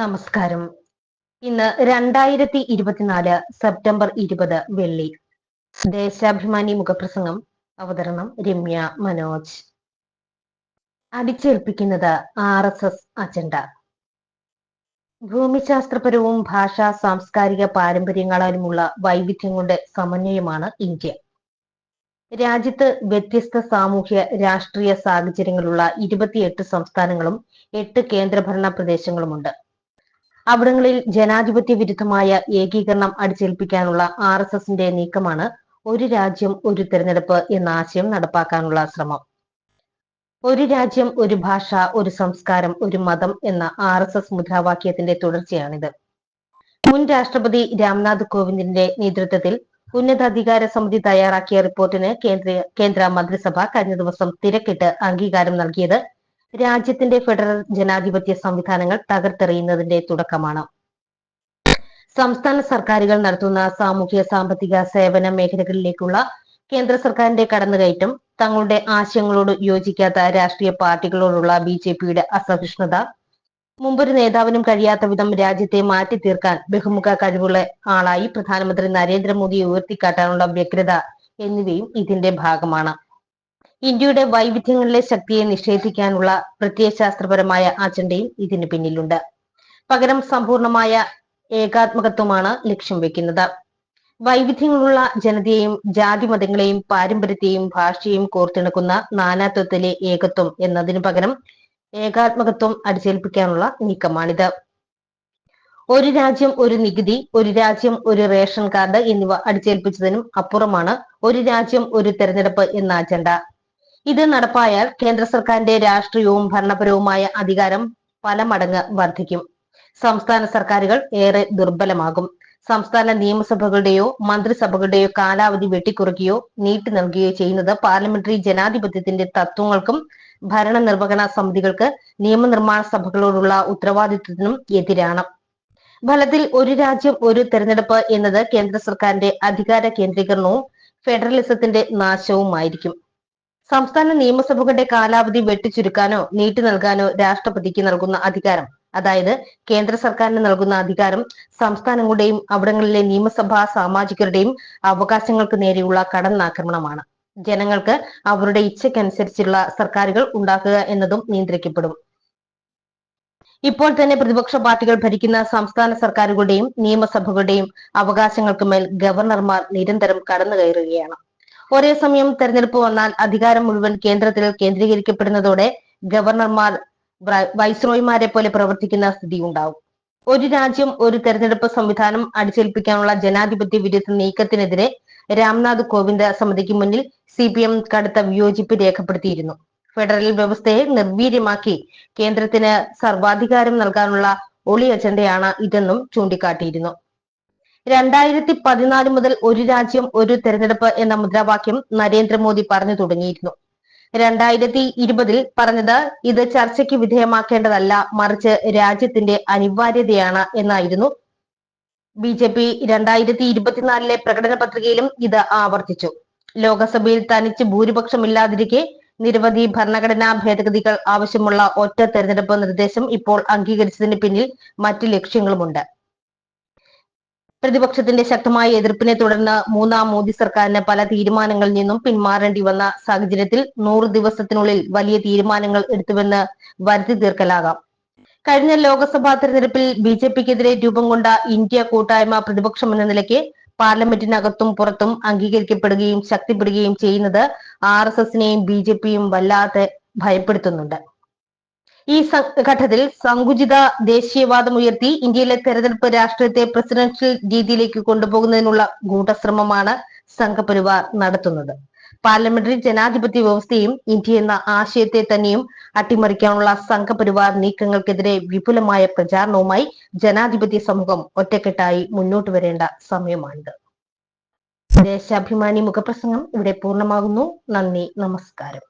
നമസ്കാരം. ഇന്ന് രണ്ടായിരത്തി ഇരുപത്തിനാല് സെപ്റ്റംബർ ഇരുപത് വെള്ളി. ദേശാഭിമാനി മുഖപ്രസംഗം അവതരണം രമ്യ മനോജ്. അടിച്ചേൽപ്പിക്കുന്നത് ആർ എസ് എസ് അജണ്ട. ഭൂമിശാസ്ത്രപരവും ഭാഷാ സാംസ്കാരിക പാരമ്പര്യങ്ങളാലുമുള്ള കൊണ്ട് സമന്വയമാണ് ഇന്ത്യ. രാജ്യത്ത് വ്യത്യസ്ത സാമൂഹ്യ രാഷ്ട്രീയ സാഹചര്യങ്ങളുള്ള ഇരുപത്തിയെട്ട് സംസ്ഥാനങ്ങളും എട്ട് കേന്ദ്രഭരണ പ്രദേശങ്ങളുമുണ്ട്. അവിടങ്ങളിൽ ജനാധിപത്യ വിരുദ്ധമായ ഏകീകരണം അടിച്ചേൽപ്പിക്കാനുള്ള ആർ എസ് എസിന്റെ നീക്കമാണ് ഒരു രാജ്യം ഒരു തെരഞ്ഞെടുപ്പ് എന്ന ആശയം നടപ്പാക്കാനുള്ള ശ്രമം. ഒരു രാജ്യം ഒരു ഭാഷ ഒരു സംസ്കാരം ഒരു മതം എന്ന ആർ എസ് എസ് മുദ്രാവാക്യത്തിന്റെ തുടർച്ചയാണിത്. മുൻ രാഷ്ട്രപതി രാംനാഥ് കോവിന്ദിന്റെ നേതൃത്വത്തിൽ ഉന്നതാധികാര സമിതി തയ്യാറാക്കിയ റിപ്പോർട്ടിന് കേന്ദ്ര കേന്ദ്ര മന്ത്രിസഭ കഴിഞ്ഞ ദിവസം തിരക്കിട്ട് അംഗീകാരം നൽകിയത് രാജ്യത്തിന്റെ ഫെഡറൽ ജനാധിപത്യ സംവിധാനങ്ങൾ തകർത്തെറിയുന്നതിന്റെ തുടക്കമാണ്. സംസ്ഥാന സർക്കാരുകൾ നടത്തുന്ന സാമൂഹ്യ സാമ്പത്തിക സേവന മേഖലകളിലേക്കുള്ള കേന്ദ്ര സർക്കാരിന്റെ കടന്നുകയറ്റം തങ്ങളുടെ ആശയങ്ങളോട് യോജിക്കാത്ത രാഷ്ട്രീയ പാർട്ടികളോടുള്ള ബി ജെ പിയുടെ അസഹിഷ്ണുത മുമ്പൊരു നേതാവിനും കഴിയാത്ത വിധം രാജ്യത്തെ മാറ്റി തീർക്കാൻ ബഹുമുഖ കഴിവുള്ള ആളായി പ്രധാനമന്ത്രി നരേന്ദ്രമോദിയെ ഉയർത്തിക്കാട്ടാനുള്ള വ്യഗ്രത എന്നിവയും ഇതിന്റെ ഭാഗമാണ്. ഇന്ത്യയുടെ വൈവിധ്യങ്ങളിലെ ശക്തിയെ നിഷേധിക്കാനുള്ള പ്രത്യയശാസ്ത്രപരമായ അജണ്ടയും ഇതിന് പിന്നിലുണ്ട്. പകരം സമ്പൂർണമായ ഏകാത്മകത്വമാണ് ലക്ഷ്യം വെക്കുന്നത്. വൈവിധ്യങ്ങളുള്ള ജനതയെയും ജാതി മതങ്ങളെയും പാരമ്പര്യത്തെയും ഭാഷയെയും കോർത്തിണക്കുന്ന നാനാത്വത്തിലെ ഏകത്വം എന്നതിനു പകരം ഏകാത്മകത്വം അടിച്ചേൽപ്പിക്കാനുള്ള നീക്കമാണിത്. ഒരു രാജ്യം ഒരു നികുതി ഒരു രാജ്യം ഒരു റേഷൻ കാർഡ് എന്നിവ അടിച്ചേൽപ്പിച്ചതിനും അപ്പുറമാണ് ഒരു രാജ്യം ഒരു തെരഞ്ഞെടുപ്പ് എന്ന അജണ്ട. ഇത് നടപ്പായാൽ കേന്ദ്ര സർക്കാരിന്റെ രാഷ്ട്രീയവും ഭരണപരവുമായ അധികാരം പല മടങ്ങ് വർദ്ധിക്കും. സംസ്ഥാന സർക്കാരുകൾ ഏറെ ദുർബലമാകും. സംസ്ഥാന നിയമസഭകളുടെയോ മന്ത്രിസഭകളുടെയോ കാലാവധി വെട്ടിക്കുറയ്ക്കുകയോ നീട്ടി നൽകുകയോ ചെയ്യുന്നത് പാർലമെന്ററി ജനാധിപത്യത്തിന്റെ തത്വങ്ങൾക്കും ഭരണ നിർവഹണ സമിതികൾക്ക് നിയമനിർമ്മാണ സഭകളോടുള്ള ഉത്തരവാദിത്വത്തിനും എതിരാണ്. ഫലത്തിൽ ഒരു രാജ്യം ഒരു തെരഞ്ഞെടുപ്പ് എന്നത് കേന്ദ്ര സർക്കാരിന്റെ അധികാര കേന്ദ്രീകരണവും ഫെഡറലിസത്തിന്റെ നാശവുമായിരിക്കും. സംസ്ഥാന നിയമസഭകളുടെ കാലാവധി വെട്ടിച്ചുരുക്കാനോ നീട്ടി നൽകാനോ രാഷ്ട്രപതിക്ക് നൽകുന്ന അധികാരം. അതായത് കേന്ദ്ര സർക്കാരിന് നൽകുന്ന അധികാരം സംസ്ഥാനങ്ങളുടെയും അവിടങ്ങളിലെ നിയമസഭാ സാമാജികരുടെയും അവകാശങ്ങൾക്ക് നേരെയുള്ള കടന്നാക്രമണമാണ്. ജനങ്ങൾക്ക് അവരുടെ ഇച്ഛയ്ക്കനുസരിച്ചുള്ള സർക്കാരുകൾ ഉണ്ടാക്കുക എന്നതും നിയന്ത്രിക്കപ്പെടും. ഇപ്പോൾ തന്നെ പ്രതിപക്ഷ പാർട്ടികൾ ഭരിക്കുന്ന സംസ്ഥാന സർക്കാരുകളുടെയും നിയമസഭകളുടെയും അവകാശങ്ങൾക്ക് മേൽ ഗവർണർമാർ നിരന്തരം കടന്നു കയറുകയാണ് ഒരേ സമയം തെരഞ്ഞെടുപ്പ് വന്നാൽ അധികാരം മുഴുവൻ കേന്ദ്രത്തിൽ കേന്ദ്രീകരിക്കപ്പെടുന്നതോടെ ഗവർണർമാർ വൈസ്രോയിമാരെ പോലെ പ്രവർത്തിക്കുന്ന സ്ഥിതി ഉണ്ടാവും. ഒരു രാജ്യം ഒരു തെരഞ്ഞെടുപ്പ് സംവിധാനം അടിച്ചേൽപ്പിക്കാനുള്ള ജനാധിപത്യ വിരുദ്ധ നീക്കത്തിനെതിരെ രാംനാഥ് കോവിന്ദ് സമിതിക്ക് മുന്നിൽ സി പി എം കടുത്ത വിയോജിപ്പ് രേഖപ്പെടുത്തിയിരുന്നു. ഫെഡറൽ വ്യവസ്ഥയെ നിർവീര്യമാക്കി കേന്ദ്രത്തിന് സർവാധികാരം നൽകാനുള്ള ഒളി അജണ്ടയാണ് ഇതെന്നും ചൂണ്ടിക്കാട്ടിയിരുന്നു. രണ്ടായിരത്തി പതിനാല് മുതൽ ഒരു രാജ്യം ഒരു തെരഞ്ഞെടുപ്പ് എന്ന മുദ്രാവാക്യം നരേന്ദ്രമോദി പറഞ്ഞു തുടങ്ങിയിരുന്നു. രണ്ടായിരത്തി ഇരുപതിൽ പറഞ്ഞത് ഇത് ചർച്ചയ്ക്ക് വിധേയമാക്കേണ്ടതല്ല മറിച്ച് രാജ്യത്തിന്റെ അനിവാര്യതയാണ് എന്നായിരുന്നു. ബി ജെ പി രണ്ടായിരത്തി ഇരുപത്തിനാലിലെ പ്രകടന പത്രികയിലും ഇത് ആവർത്തിച്ചു. ലോകസഭയിൽ തനിച്ച് ഭൂരിപക്ഷമില്ലാതിരിക്കെ നിരവധി ഭരണഘടനാ ഭേദഗതികൾ ആവശ്യമുള്ള ഒറ്റ തെരഞ്ഞെടുപ്പ് നിർദ്ദേശം ഇപ്പോൾ അംഗീകരിച്ചതിന് പിന്നിൽ മറ്റ് ലക്ഷ്യങ്ങളുമുണ്ട്. പ്രതിപക്ഷത്തിന്റെ ശക്തമായ എതിർപ്പിനെ തുടർന്ന് മൂന്നാം മോദി സർക്കാരിന് പല തീരുമാനങ്ങളിൽ നിന്നും പിന്മാറേണ്ടി വന്ന സാഹചര്യത്തിൽ നൂറ് ദിവസത്തിനുള്ളിൽ വലിയ തീരുമാനങ്ങൾ എടുത്തുവെന്ന് വരുത്തി തീർക്കലാകാം. കഴിഞ്ഞ ലോക്സഭാ തെരഞ്ഞെടുപ്പിൽ ബി ജെ പിക്കെതിരെ രൂപം കൊണ്ട ഇന്ത്യ കൂട്ടായ്മ പ്രതിപക്ഷം എന്ന നിലയ്ക്ക് പാർലമെന്റിനകത്തും പുറത്തും അംഗീകരിക്കപ്പെടുകയും ശക്തിപ്പെടുകയും ചെയ്യുന്നത് ആർ എസ് എസിനെയും ബി ജെ പിയും വല്ലാതെ ഭയപ്പെടുത്തുന്നുണ്ട്. ഈ ഘട്ടത്തിൽ സങ്കുചിത ദേശീയവാദം ഉയർത്തി ഇന്ത്യയിലെ തെരഞ്ഞെടുപ്പ് രാഷ്ട്രീയത്തെ പ്രസിഡൻഷ്യൽ രീതിയിലേക്ക് കൊണ്ടുപോകുന്നതിനുള്ള ഗൂഢശ്രമമാണ് സംഘപരിവാർ നടത്തുന്നത്. പാർലമെന്ററി ജനാധിപത്യ വ്യവസ്ഥയും ഇന്ത്യ എന്ന ആശയത്തെ തന്നെയും അട്ടിമറിക്കാനുള്ള സംഘപരിവാർ നീക്കങ്ങൾക്കെതിരെ വിപുലമായ പ്രചാരണവുമായി ജനാധിപത്യ സമൂഹം ഒറ്റക്കെട്ടായി മുന്നോട്ട് വരേണ്ട സമയമാണിത്. ദേശാഭിമാനി മുഖപ്രസംഗം ഇവിടെ പൂർണമാകുന്നു. നന്ദി നമസ്കാരം.